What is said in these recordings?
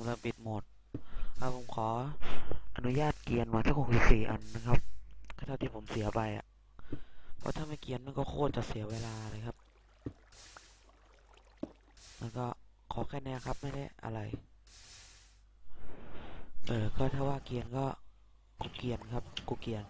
ผมเลยปิดโหมดเอาผมขออนุญาตเกียนมาทั้งหกสี่อันนะครับก็เท่าที่ผมเสียไปอะเพราะถ้าไม่เกียนมันก็โคตรจะเสียเวลาเลยครับ แล้วก็ขอแค่นี้ครับไม่ได้อะไร เออก็ถ้าว่าเกียนก็กูเกียนครับกูเกียน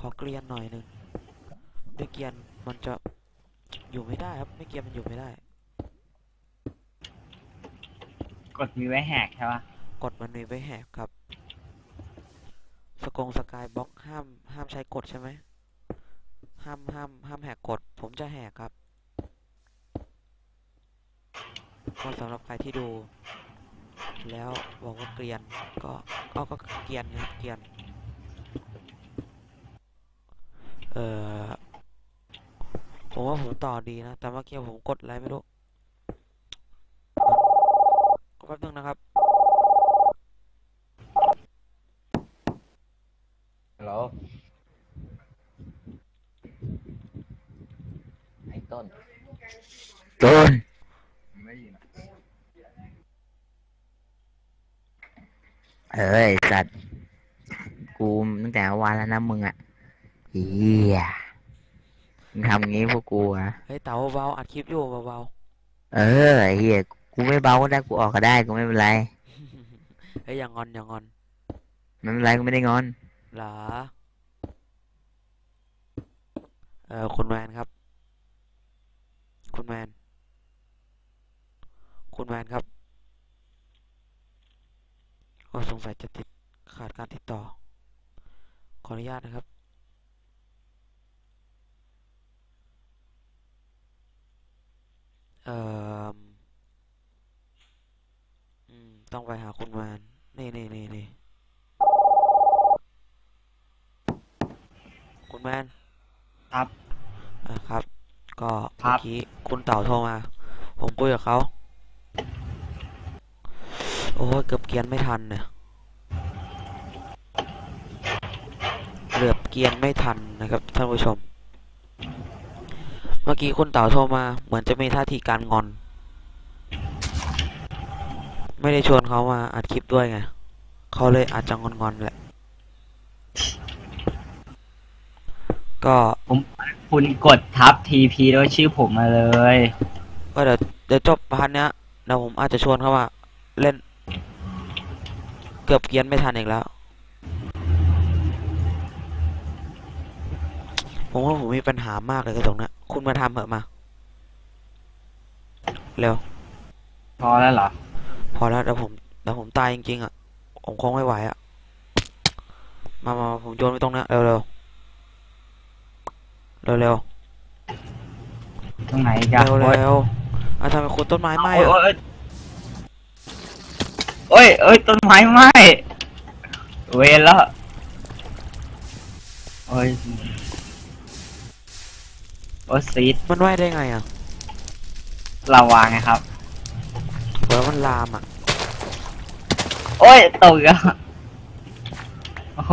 ขอเกลียนหน่อยหนึ่งด้วยเกียนมันจะอยู่ไม่ได้ครับ ไม่เกียนมันอยู่ไม่ได้ ก ดมีไว้แหกใช่ปะกดมันมีไว้แหกครับ สกงสกายบล็อกห้ามห้ามใช้กดใช่ไหมห้ามห้ามห้ามแหกกด ผมจะแหกครับก็สำหรับใครที่ดู แล้วบอกว่าเกรียนก็ก็ก็เกรียนครับเกรียน เออผมว่าผมต่อดีนะ แต่เมื่อกี้ผมกดอะไรไม่รู้มันแป๊บนึงนะครับฮัลโหลไอ้ต้นต้นไม่ยินอะเอ้ยสัตว์กูตั้งแต่เมื่อวานแล้วนะมึงอะเฮียมึงทำอย่างงี้พวกกูอะเฮ้ยเต๋าเบาๆอัดคลิปอยู่เบาเออไอ้เฮีย กูไม่เบาก็ได้กูออกก็ได้กูไม่เป็นไรๆเฮ้ยอย่างงอนอย่างงอนไม่เป็นไรกูไม่ได้งอนเหรอเออคุณแมนครับ คุณแมน คุณแมนครับก็สงสัยจะติดขาดการติดต่อ ขออนุญาตนะครับ เอ่ออืม ต้อง ไปหาคุณแมนนี่นี่นี่นี่คุณแมนครับ อ่าครับ ก็ครัเมื่อบกี้คุณเต่าโทรมา ผมคุยกับเขาโอ้ยเกือบเกียนไม่ทันเนี่ยเกือบเกียนไม่ทันนะครับท่านผู้ชม เมื่อกี้คุณเต่าโทรมา เหมือนจะมีท่าทีการงอน ไม่ได้ชวนเขามาอัดคลิปด้วยไงเขาเลยอาจจะงอนๆแหละ ก็คุณกดทับทีพีแล้วชื่อผมมาเลย ก็เดี๋ยวเดี๋ยวจบพาร์ทเนี้ยเดี๋ยวผมอาจจะชวนเขามาเล่น เกือบเกียนไม่ทันอีกแล้ว ผมว่าผมมีปัญหามากเลยกับตรงนั้นคุณมาทำเหอะมา เร็ว พอแล้วเหรอ พอแล้วเดี๋ยวผมเดี๋ยวผมตายจริงๆอะ ผมคงไม่ไหวอะ มามามาผมโยนไปตรงนั้นเร็วเร็วเร็วเร็วตรงไหนกันเร็วเร็วอะทำไมคุณต้นไม้ไหม้โอ้ยอะโอ้ยโอ้ยต้นไม้ไหม้เวรแล้วโอ้ยโอ้ยซีดมันไหม้ได้ไงอะลาวาไงครับ เผื่อมันลามอะ โอ้ยตกอีกแล้วโอ้โห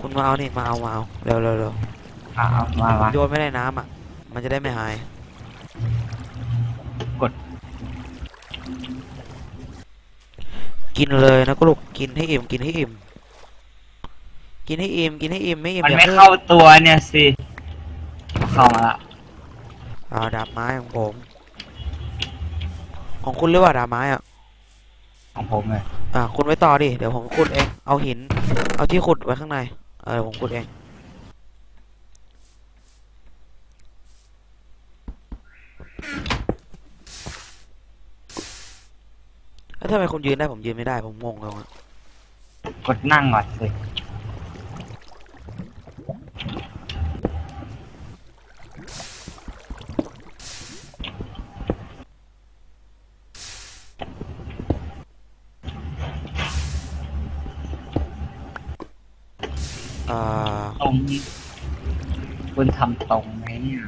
คุณมาเอานี่มาเอามาเอาเร็วเร็วเร็วเอาเอามามาโยนไม่ได้น้ำอะ มันจะได้ไม่หายกดกินเลยนะกูลูกกินให้อิ่มกินให้อิ่มกินให้อิ่มกินให้อิ่มไม่อิ่มมันอย่าไม่เพิ่งเข้าตัวเนี่ยสิ เข้ามาละอ่าดาบไม้ของผม ของคุณหรือว่าดาบไม้อะ ของผมเลยอ่าคุณไว้ต่อดิ เดี๋ยวผมขุดเอง เอาหิน เอาที่ขุดไว้ข้างใน เออผมขุดเอง แล้วทำไมคุณยืนได้ผมยืนไม่ได้ผมงงเลยอะกดนั่งก่อนสิ อ่าตรงคุณทำตรงไหมเนี่ย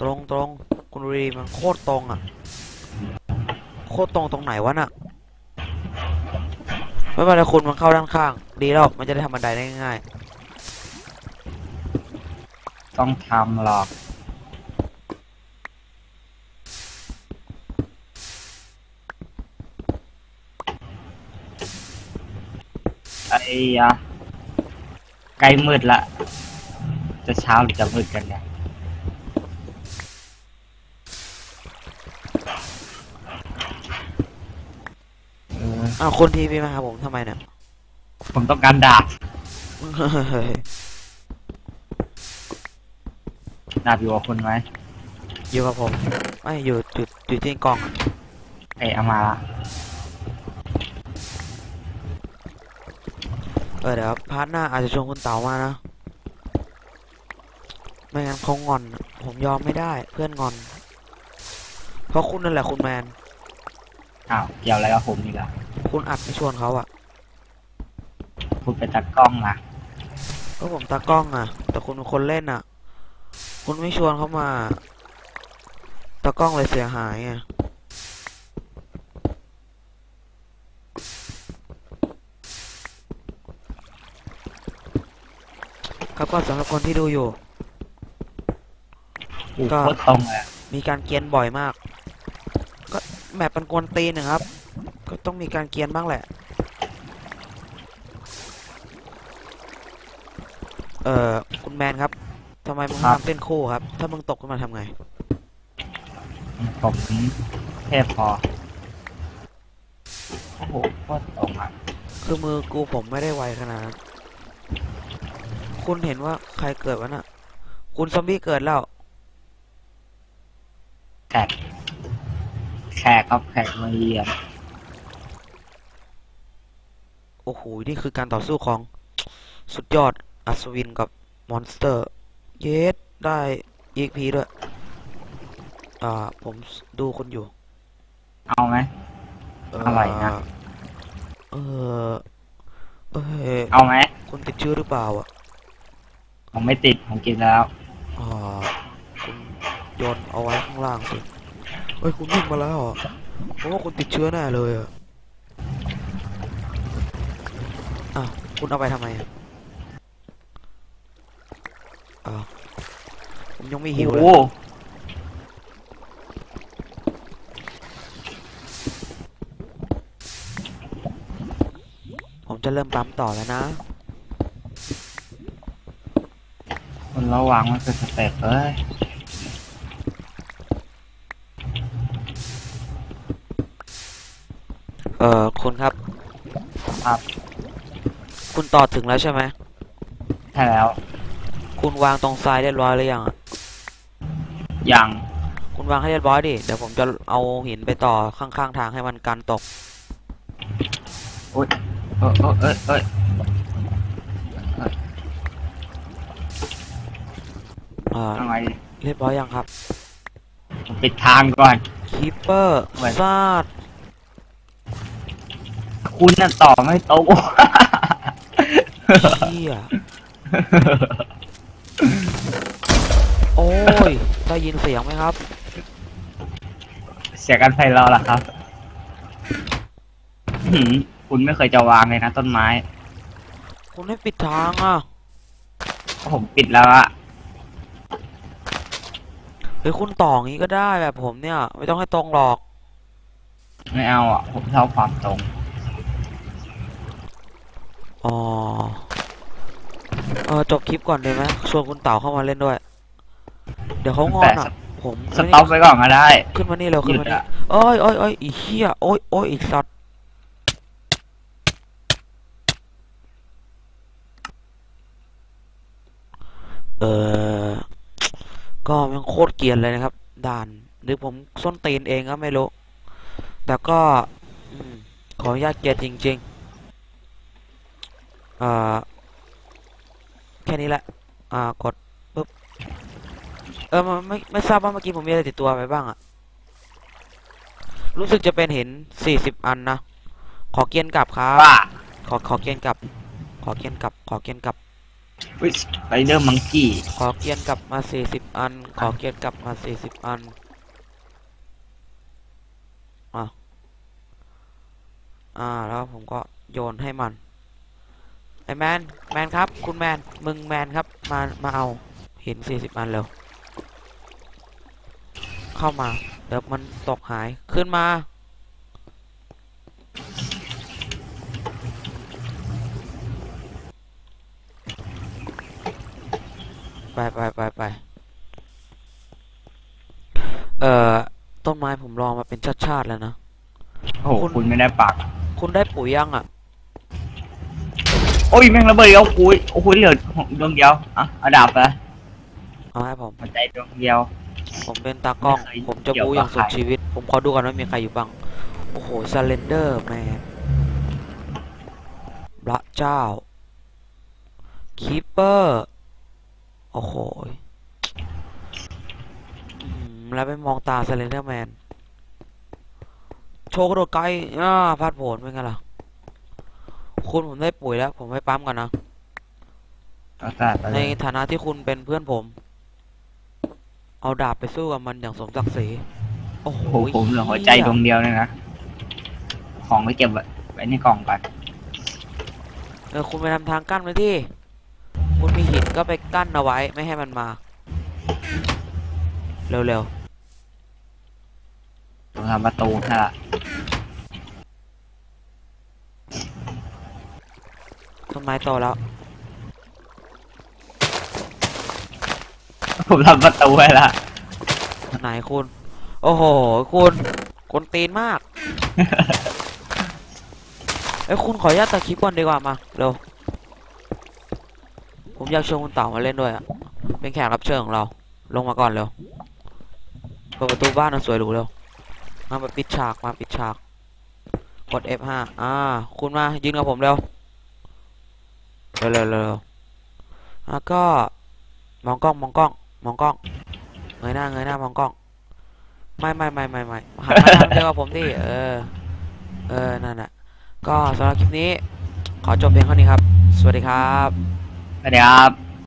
ตรงตรงคุณรีมันโคตรตรงอะ โคตรตรงตรงไหนวะน่ะไม่เป็นไรคุณมันเข้าด้านข้าง ดีแล้วมันจะได้ทำบันไดได้ง่ายต้องทำหรอก ไอ้ยะ ใกล้มืดละ จะเช้าหรือจะมืดกันเนี่ยเอออ้าวคนทีพีมาหาผมทำไมเนี่ย ผมต้องการดาบเฮ้ยดาบอยู่กับคุณไหมอยู่กับผม ไม่อยู่จุดอยู่ที่กล่องเอยเอามาละ เออเดี๋ยวพาร์ทหน้าอาจจะชวนคุณเต๋ามานะ ไม่งั้นเขางอน ผมยอมไม่ได้ เพื่อนงอน เพราะคุณนั่นแหละคุณแมน อ้าวเกี่ยวอะไรกับผมนี่ล่ะคุณอัดไม่ชวนเขาอะคุณเป็นตากล้องนะก็ผมตากล้องอะแต่คุณเป็นคนเล่นอะคุณไม่ชวนเขามาตากล้องเลยเสียหายอะ ครับก็สำหรับคนที่ดูอยู่อู้ก็โคตรตรงเลยอะมีการเกรียนบ่อยมาก ก็แมปมันกวนตีนนะครับ ก็ต้องมีการเกรียนบ้างแหละ เอ่อคุณแมนครับทำไมมึงไม่ทำเต้นคู่ครับ ถ้ามึงตกขึ้นมาทำไง ผมเทพพอ โอ้โหโคตรตรงอะ คือมือกูผมไม่ได้ไวขนาดนั้น คุณเห็นว่าใครเกิดวะน่ะ คุณซอมบี้เกิดแล้ว แขกแขกครับแขกมาเยี่ยมโอ้โห นี่คือการต่อสู้ของสุดยอดอัศวินกับมอนสเตอร์ เยส ได้ EXP ด้วย อ่า ผมดูคุณอยู่ เอาไหมเอ่อะไรนะ เออ เออเอาไหมคุณติดเชื้อหรือเปล่าอะ ผมไม่ติดผมกินแล้วอ่าคุณโยนเอาไว้ข้างล่างสิเฮ้ยคุณวิ่งมาแล้วเหรอเพราะว่าคุณติดเชื้อแน่เลยอะอ้าวคุณเอาไปทำไมอะอ้าวผมยังไม่หิวเลย โอ้โหผมจะเริ่มปั๊มต่อแล้วนะ คน ระวังมันเป็นสเต็ปเอ้ยเอ่อคุณครับ ครับคุณต่อถึงแล้วใช่ไหมใช่แล้ว คุณวางตรงทรายเรียบร้อยหรือยังอะยังคุณวางให้เรียบร้อยดิ เดี๋ยวผมจะเอาหินไปต่อข้างๆทางให้มันกันตก โอ้ยเออเออเอยเอ้ย อ่อทำไงดีเรียบร้อยยังครับผมปิดทางก่อน คีเปอร์ไว้ซาดคุณน่ะต่อไม่โตรงเชี่ยโอ้ย ได้ยินเสียงไหมครับ เสียกันไฟเราล่ะครับหืมคุณไม่เคยจะวางเลยนะต้นไม้คุณไม่ปิดทางอะ ผมปิดแล้วอะ หรือคุณต่ออย่างนี้ก็ได้แบบผมเนี่ย ไม่ต้องให้ตรงหรอก ไม่เอาอะ ผมชอบความตรง อ๋อ เออจบคลิปก่อนเลยไหมชวนคุณเต่าเข้ามาเล่นด้วย เดี๋ยวเขางอนอะ ผมสต็อปไว้ก่อนก็ได้ ขึ้นมานี่เร็วหขึ้ยุนดมานี่อะโอ้ยโอ้ยโอ้ยอีเหี้ยโอ้ยโอ้ยอีสัตว์เออ ก็มันโคตรเกรียนเลยนะครับ ด่าน หรือผมส้นตีนเองก็ไม่รู้ แต่ก็อืมขออนุญาตเกรียนจริงๆอ่าแค่นี้แหละ อ่ากดปุ๊บ เออมันไม่ไม่ทราบว่าเมื่อกี้ผมมีอะไรติดตัวไปบ้างอะรู้สึกจะเป็นเห็นสี่สิบอันนะ ขอเกียนกลับครับว่าขอขอเกียนกลับ ขอเกียนกลับ ขอเกียนกลับ วิสไปเดอร์มังกี้ ขอเกียนกลับมาสี่สิบอัน ขอเกียนกลับมาสี่สิบอันอะอ่าแล้วผมก็โยนให้มันไอแมนแมนครับ คุณแมนมึงแมนครับมามาเอาเห็นสี่สิบอันเร็วเข้ามาเดี๋ยวมันตกหายขึ้นมา ไปไปไปเอ่อ ต้นไม้ผมลองมาเป็นชาติๆแล้วนะ โอ้โห คุณคุณไม่ได้ปักคุณได้ปุ๋ยยังอะ โอ้ย แม่งระเบิดแล้วคุยโอ้โหเหลือดวงเดียว อะเอาดาบไปเอาให้ผมหัวใจดวงเดียว ผมเป็นตากล้องไม่เคยผมจะเกี่ยวบูกับอย่างสุดใครชีวิต ผมขอดูกันว่ามีใครอยู่บ้าง โอ้โหซาเลนเดอร์แมนพระเจ้า คีเปอร์ โอ้โหอืมแล้วไปมองตาซาเลนเดอร์แมน โชว์กระโดดไกลอ่าพลาดโผลเป็นไงล่ะ คุณผมได้ปุ๋ยแล้ว ผมไปปั๊มก่อนนะ เอาซะไปในเลยฐานะที่คุณเป็นเพื่อนผม เอาดาบไปสู้กับมันอย่างสมศักดิ์ศรี โอ้โหโอ้โหผมเหลือหัวใจดวงเดียวเลยนะ ของก็เก็บไว้ในกล่องก่อน เออคุณไปทำทางกั้นไว้ที่ คุณมีหินก็ไปกั้นเอาไว้ไม่ให้มันมา เร็วผมทำประตูให้ละๆต้นไม้โตแล้ว ผมทำประตูให้ละไหนคุณ โอ้โห คุณคนตีนมากเอ้ยคุณขออนุญาตตัดคลิปก่อนดีกว่ามาเร็วผม อยากชวนคุณเต่ามาเล่นด้วยอะเป็นแขกรับเชิญของเรา ลงมาก่อนเร็วเปิดประตูบ้านสวยหรูเร็วมาปิดฉากมาปิดฉากกด F5 อ่า คุณมายืนกับผมเร็วเร็วเร็วเร็วเร็วแล้วก็มองกล้องมองกล้องมองกล้องเงยหน้าเงยหน้ามองกล้องไม่ไม่ไม่ไม่ไม่หันมาทางเดียวกับผมดิเออ เออนั่นแหละก็สำหรับคลิปนี้ ขอจบเพียงเท่านี้ครับ สวัสดีครับ สวัสดีครับ